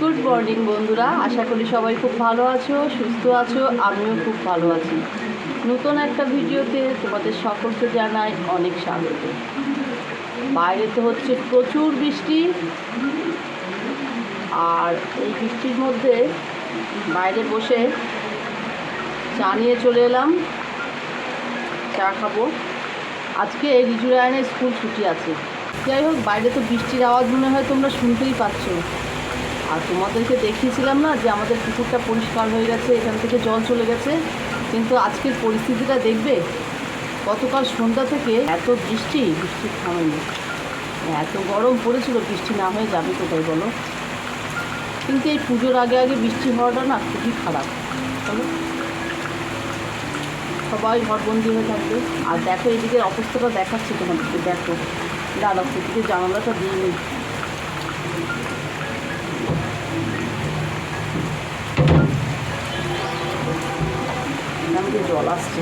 Good morning বন্ধুরা। আশা করি সবাই খুব ভালো আছো, সুস্থ আছো, আমিও খুব ভালো আছি। নতুন একটা ভিডিওতে তোমাদের সকলকে জানাই অনেক স্বাগত। বাইরে তো হচ্ছে প্রচুর বৃষ্টি। আর এই বৃষ্টির মধ্যে বাইরে বসে চা নিয়ে চলে এলাম। চা খাব। আজকে রিজু রায়নের স্কুল ছুটি আছে। যাই হোক, বাইরে তো বৃষ্টির আওয়াজ মনে হয় তোমরা শুনতেই পাচ্ছ। আর তোমাদেরকে দেখিয়েছিলাম না যে আমাদের পুকুরটা পরিষ্কার হয়ে গেছে, এখান থেকে জল চলে গেছে। কিন্তু আজকের পরিস্থিতিটা দেখবে? গতকাল সন্ধ্যা থেকে এত বৃষ্টি বৃষ্টি থামেনি। এত গরম পড়েছিল, বৃষ্টি না হয়ে যাবে কোথায় বলো? কিন্তু এই পুজোর আগে আগে বৃষ্টি হওয়াটা না খুবই খারাপ সবাই ঘরবন্দি হয়ে থাকবে। আর দেখো এদিকে অবস্থাটা দেখাচ্ছি তোমাদেরকে, দেখো। দাদা সেদিকে জানালাটা আমাকে জল আসছে।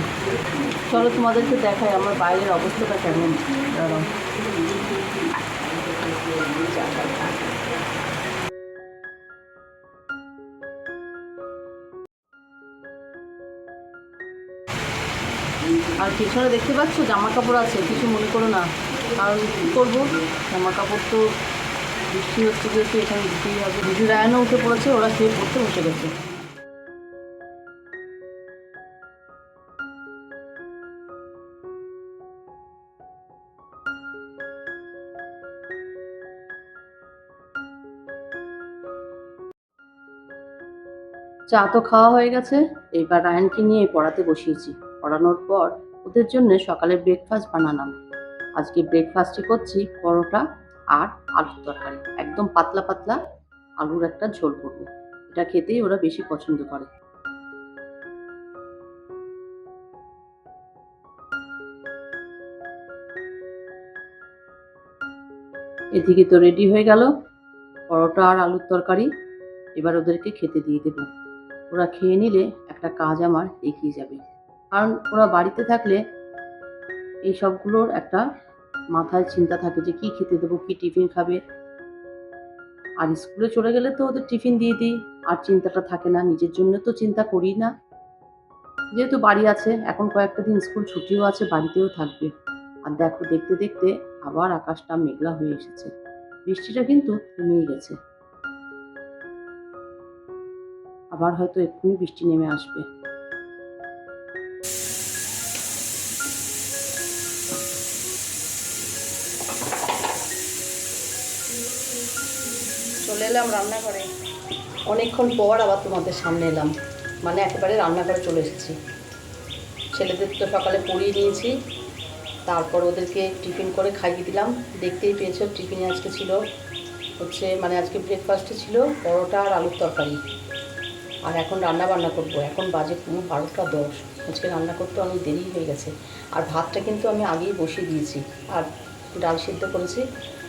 চলো তোমাদেরকে দেখাই আমার বাইরের অবস্থাটা কেমন। দাঁড়াও। আর পেছনে দেখতে পাচ্ছ জামা কাপড় আছে, কিছু মনে করো না। কারণ কী করব? জামা কাপড় তো বৃষ্টি হচ্ছে যেহেতু, এখানে দিতেই হবে। দিদি রায়নও উঠে পড়েছে, ওরা খেয়ে পড়তে বসে গেছে। চা তো খাওয়া হয়ে গেছে। এবার রায়নকে নিয়ে পড়াতে বসিয়েছি। পড়ানোর পর ওদের জন্য সকালে ব্রেকফাস্ট বানালাম। আজকে ব্রেকফাস্টে করছি, পরোটা আর আলুর তরকারি। একদম পাতলা পাতলা আলুর একটা ঝোল করব। এটা খেতেই ওরা বেশি পছন্দ করে। এদিকে তো রেডি হয়ে গেল পরোটা আর আলুর তরকারি। এবার ওদেরকে খেতে দিয়ে দেবো। ওরা খেয়ে নিলে একটা কাজ আমার এগিয়ে যাবে। কারণ ওরা বাড়িতে থাকলে এই সবগুলোর একটা মাথায় চিন্তা থাকে যে কি খেতে দেবো, কি টিফিন খাবে। আর স্কুলে চলে গেলে তো ওদের টিফিন দিয়ে দিই, আর চিন্তাটা থাকে না, নিজের জন্য তো চিন্তা করি না। যেহেতু বাড়ি আছে, এখন কয়েকটা দিন স্কুল ছুটিও আছে, বাড়িতেও থাকবে। আর দেখো, দেখতে দেখতে আবার আকাশটা মেঘলা হয়ে এসেছে। বৃষ্টিটা কিন্তু থেমেই গেছে। আবার হয়তো এক্ষুনি বৃষ্টি নেমে আসবে। এলাম রান্নাঘরে। অনেকক্ষণ পর আবার তোমাদের সামনে এলাম। মানে একেবারে রান্নাঘরে চলে এসেছি। ছেলেদের তো সকালে পড়িয়ে নিয়েছি। তারপর ওদেরকে টিফিন করে খাইয়ে দিলাম। দেখতেই পেয়েছ, টিফিনে আজকে ছিল হচ্ছে মানে আজকে ব্রেকফাস্টে ছিল পরোটা আর আলুর তরকারি। আর এখন রান্না বান্না করব। এখন বাজে পুরো বারোটা দশ। আজকে রান্না করতে অনেক দেরি হয়ে গেছে। আর ভাতটা কিন্তু আমি আগেই বসিয়ে দিয়েছি। আর ডাল সিদ্ধ করেছি।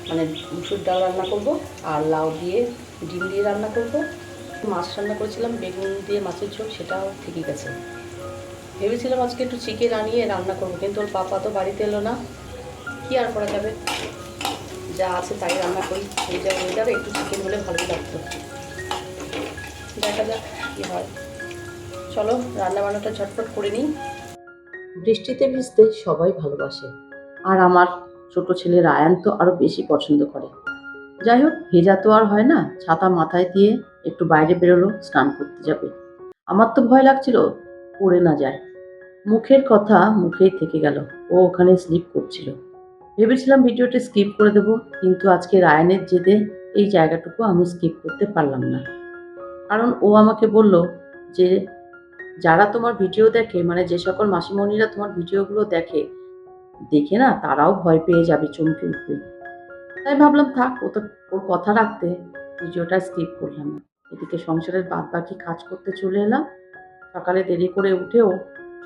মানে মুসুর ডাল রান্না করব আর লাউ দিয়ে ডিম দিয়ে রান্না করব। মাছ রান্না করেছিলাম, বেগুন দিয়ে মাছের ঝোল, সেটাও ঠিকই গেছে। ভেবেছিলাম আজকে একটু চিকেন আনিয়ে রান্না করব, কিন্তু ওর পাপা তো বাড়িতে এলো না। কি আর করা যাবে? যা আছে তাই রান্না করি এই যা যাবে, একটু চিকেন হলে ভালোই লাগতো। দেখা যাক কী হয়। চলো রান্না বান্নাটা ঝটপট করে নিই। বৃষ্টিতে ভিজতে সবাই ভালোবাসে, আর আমার ছোট ছেলে রায়ান তো আরও বেশি পছন্দ করে। যাই হোক ভেজা তো আর হয় না, ছাতা মাথায় দিয়ে একটু বাইরে বেরোলো, স্নান করতে যাবে। আমার তো ভয় লাগছিল, পড়ে না যায়। মুখের কথা মুখেই থেকে গেল, ও ওখানে স্লিপ করছিল। ভেবেছিলাম ভিডিওটি স্কিপ করে দেবো, কিন্তু আজকে রায়ানের জেদে এই জায়গাটুকু আমি স্কিপ করতে পারলাম না। কারণ ও আমাকে বলল যে, যারা তোমার ভিডিও দেখে মানে যে সকল মাসিমণিরা তোমার ভিডিওগুলো দেখে দেখে না তারাও ভয় পেয়ে যাবে চমকে উঠবে। তাই ভাবলাম, থাক, ও তো ওর কথা রাখতে। ভিডিওটা স্কিপ করলাম না। এদিকে সংসারের বাদ বাকি কাজ করতে চলে এলাম। সকালে দেরি করে উঠেও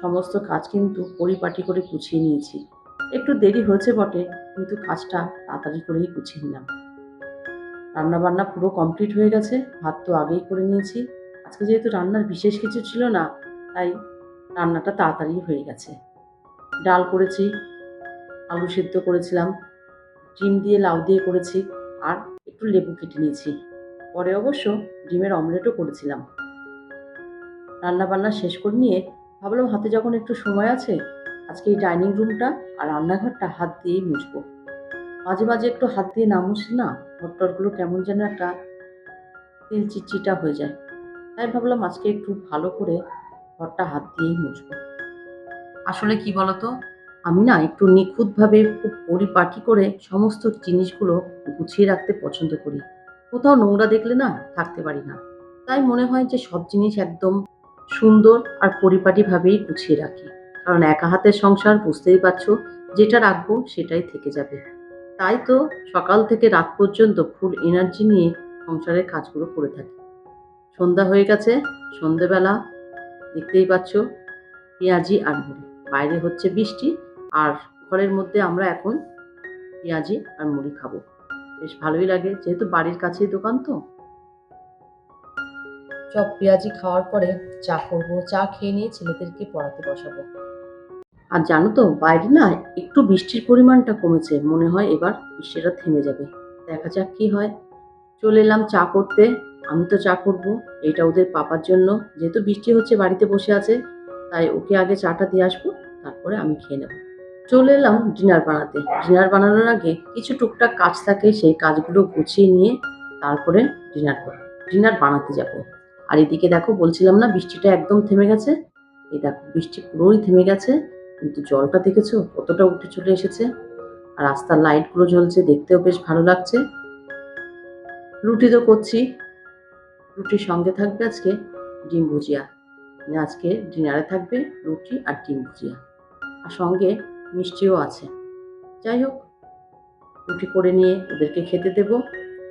সমস্ত কাজ কিন্তু পরিপাটি করে গুছিয়ে নিয়েছি। একটু দেরি হয়েছে বটে, কিন্তু কাজটা তাড়াতাড়ি করেই গুছিয়ে নিলাম। রান্না বান্না পুরো কমপ্লিট হয়ে গেছে, ভাত তো আগেই করে নিয়েছি। আজকে যেহেতু রান্নার বিশেষ কিছু ছিল না, তাই রান্নাটা তাড়াতাড়ি হয়ে গেছে। ডাল করেছি আলু সেদ্ধ করেছিলাম, ডিম দিয়ে লাউ দিয়ে করেছি আর একটু লেবু কেটে নিয়েছি। পরে অবশ্য ডিমের অমলেটও করেছিলাম। রান্না বান্না শেষ করে নিয়ে ভাবলাম হাতে যখন একটু সময় আছে, আজকে এই ডাইনিং রুমটা আর রান্নাঘরটা হাত দিয়েই মুছবো। মাঝে মাঝে একটু হাত দিয়ে না মুছলে না ঘরটরগুলো কেমন যেন একটা তেল চিটচিটা হয়ে যায়। তাই ভাবলাম আজকে একটু ভালো করে ঘরটা হাত দিয়েই মুছবো। আসলে কি বলতো? আমি না একটু নিখুঁতভাবে খুব পরিপাটি করে সমস্ত জিনিসগুলো গুছিয়ে রাখতে পছন্দ করি। কোথাও নোংরা দেখলে না থাকতে পারি না। তাই মনে হয় যে সব জিনিস একদম সুন্দর আর পরিপাটিভাবেই গুছিয়ে রাখি। কারণ একা হাতের সংসার, বুঝতেই পারছ, যেটা রাখব সেটাই থেকে যাবে। তাই তো সকাল থেকে রাত পর্যন্ত ফুল এনার্জি নিয়ে সংসারের কাজগুলো করে থাকি। সন্ধ্যা হয়ে গেছে, সন্ধেবেলা, দেখতেই পাচ্ছ, পেঁয়াজি আর বাইরে হচ্ছে বৃষ্টি আর ঘরের মধ্যে আমরা এখন পেঁয়াজি আর মুড়ি খাব। বেশ ভালোই লাগে। যেহেতু বাড়ির কাছেই দোকান তো। চপ পেঁয়াজি খাওয়ার পরে চা করব। চা খেয়ে নিয়ে ছেলেদেরকে পড়াতে বসাবো। আর জানো তো বাইরে না একটু বৃষ্টির পরিমাণটা কমেছে। মনে হয় এবার বৃষ্টিটা থেমে যাবে। দেখা যাক কি হয়। চলে এলাম চা করতে। আমি তো চা করব। এটা ওদের পাপার জন্য। যেহেতু বৃষ্টি হচ্ছে বাড়িতে বসে আছে তাই ওকে আগে চাটা দিয়ে আসব। তারপরে আমি খেয়ে নেব। চলে এলাম ডিনার বানাতে। ডিনার বানানোর আগে কিছু টুকটাক কাজ থাকে, সেই কাজগুলো গুছিয়ে নিয়ে তারপরে ডিনার ডিনার বানাতে যাব। আর এদিকে দেখো, বলছিলাম না, বৃষ্টিটা একদম থেমে গেছে? এই দেখো, বৃষ্টি পুরোই থেমে গেছে, কিন্তু জলটা দেখেছ? কতটা উঠে চলে এসেছে? আর রাস্তার লাইটগুলো জ্বলছে, দেখতেও বেশ ভালো লাগছে। রুটি তো করছি। রুটির সঙ্গে থাকবে আজকে ডিম ভুজিয়া। আজকে ডিনারে থাকবে রুটি আর ডিম ভুজিয়া। আর সঙ্গে মিষ্টিও আছে। যাই হোক, রুটি করে নিয়ে ওদেরকে খেতে দেব।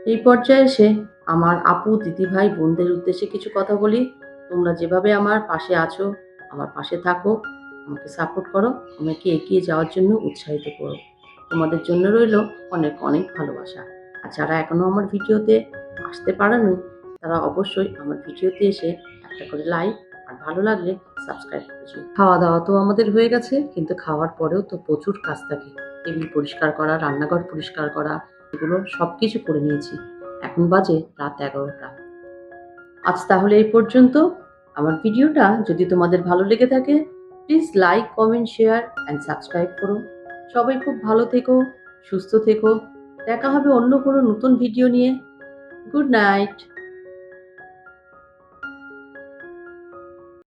এই পর্যায়ে এসে আমার আপু, দিদিভাই, বোনদের উদ্দেশ্যে কিছু কথা বলি। তোমরা যেভাবে আমার পাশে আছো, আমার পাশে থাকো, আমাকে সাপোর্ট করো, আমাকে এগিয়ে যাওয়ার জন্য উৎসাহিত করো। তোমাদের জন্য রইল অনেক অনেক ভালোবাসা। আর যারা এখনও আমার ভিডিওতে আসতে পারেনি, তারা অবশ্যই আমার ভিডিওতে এসে একটা করে লাইক আর ভালো লাগলে সাবস্ক্রাইব করেছি খাওয়া দাওয়া তো আমাদের হয়ে গেছে, কিন্তু খাওয়ার পরেও তো প্রচুর কাজ থাকে। টেবিল পরিষ্কার করা, রান্নাঘর পরিষ্কার করা, এগুলো সব কিছু করে নিয়েছি। এখন বাজে রাত এগারোটা। আজ তাহলে এই পর্যন্ত। আমার ভিডিওটা যদি তোমাদের ভালো লেগে থাকে please like comment share and subscribe করো। সবাই খুব ভালো থেকো, সুস্থ থেকো। দেখা হবে অন্য কোনো নতুন ভিডিও নিয়ে। Good night